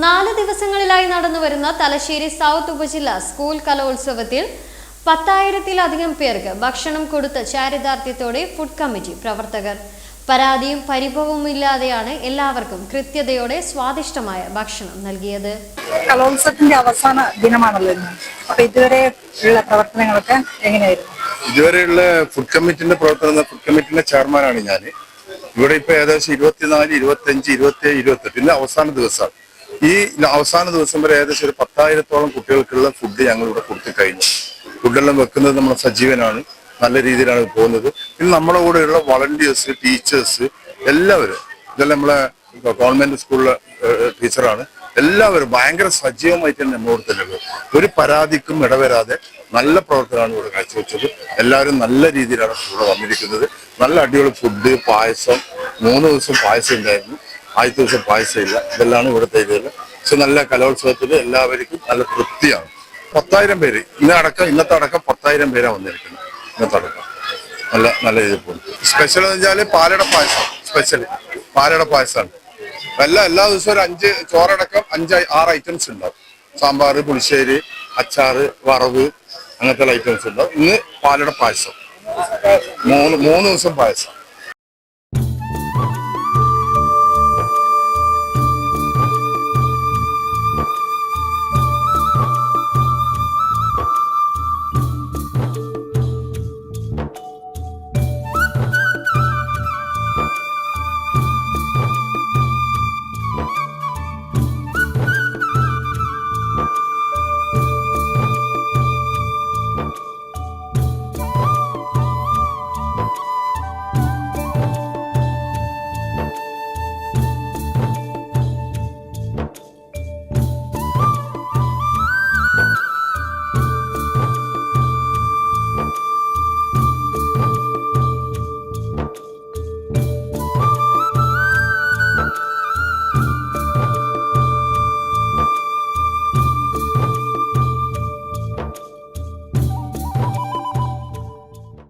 നാല് ദിവസങ്ങളിലായി നടന്നുവരുന്ന തലശ്ശേരി സൗത്ത് ഉപജില്ല സ്കൂൾ കലോത്സവത്തിൽ പത്തായിരത്തിലധികം പേർക്ക് ഭക്ഷണം കൊടുത്ത ചാരിതാർത്ഥ്യത്തോടെ ഫുഡ് കമ്മിറ്റി പ്രവർത്തകർ. പരാതിയും പരിഭവവും ഇല്ലാതെയാണ് എല്ലാവർക്കും കൃത്യതയോടെ സ്വാദിഷ്ടമായ ഭക്ഷണം നൽകിയത്. കലോത്സവത്തിന്റെ അവസാന ദിനമാണല്ലോ ഇന്ന്. അപ്പൊ ഇതുവരെ ഉള്ള പ്രവർത്തനങ്ങളൊക്കെ എങ്ങനെയായിരുന്നു? ഇതുവരെയുള്ള ഫുഡ് കമ്മിറ്റിന്റെ പ്രവർത്തനം ഫുഡ് കമ്മിറ്റിന്റെ ചെയർമാനാണ് ഞാൻ ഇവിടെ ഇപ്പൊ ഏകദേശം ഇരുപത്തിനാല് ഇരുപത്തി അഞ്ച് ഇരുപത്തി ഏഴ് ഇരുപത്തെട്ട്. ഇന്ന് അവസാന ദിവസമാണ്. ഈ അവസാന ദിവസം വരെ ഏകദേശം ഒരു പത്തായിരത്തോളം കുട്ടികൾക്കുള്ള ഫുഡ് ഞങ്ങൾ ഇവിടെ കൊടുത്തു കഴിഞ്ഞു. ഫുഡെല്ലാം വെക്കുന്നത് നമ്മുടെ സജീവനാണ്. നല്ല രീതിയിലാണ് പോകുന്നത്. പിന്നെ നമ്മുടെ കൂടെയുള്ള വളണ്ടിയേഴ്സ് ടീച്ചേഴ്സ് എല്ലാവരും. ഇതെല്ലാം നമ്മളെ ഗവൺമെന്റ് സ്കൂളിലെ ടീച്ചറാണ്. എല്ലാവരും ഭയങ്കര സജീവമായിട്ട് തന്നെ നമ്മളോട് തന്നെയുള്ളത് ഒരു പരാതിക്കും ഇടവരാതെ നല്ല പ്രവർത്തനമാണ് ഇവിടെ കാഴ്ചവെച്ചത്. എല്ലാവരും നല്ല രീതിയിലാണ് ഇവിടെ വന്നിരിക്കുന്നത്. നല്ല അടിപൊളി ഫുഡ് പായസം. മൂന്ന് ദിവസം പായസം ഉണ്ടായിരുന്നു. ആദ്യത്തെ ദിവസം പായസം ഇല്ല ഇതെല്ലാം ഇവിടുത്തെ ഇതിൽ പക്ഷെ നല്ല കലോത്സവത്തിൽ എല്ലാവർക്കും നല്ല തൃപ്തിയാണ്. പത്തായിരം പേര്. ഇന്നടക്കം ഇന്നത്തെ അടക്കം പത്തായിരം പേരാണ് വന്നിരിക്കുന്നത്. ഇന്നത്തെ അടക്കം. നല്ല നല്ല രീതിയിൽ പോകുന്നു. സ്പെഷ്യൽ എന്ന് വെച്ചാൽ പാലട പായസം. സ്പെഷ്യൽ പാലട പായസമാണ് എല്ലാ എല്ലാ ദിവസവും ഒരു അഞ്ച് ചോറടക്കം അഞ്ച് ആറ് ഐറ്റംസ് ഉണ്ടാവും. സാമ്പാർ പുളിശ്ശേരി അച്ചാറ് വറവ് അങ്ങനത്തെ ഐറ്റംസ് ഉണ്ടാവും. ഇന്ന് പാലട പായസം. മൂന്ന് മൂന്ന് ദിവസം പായസം.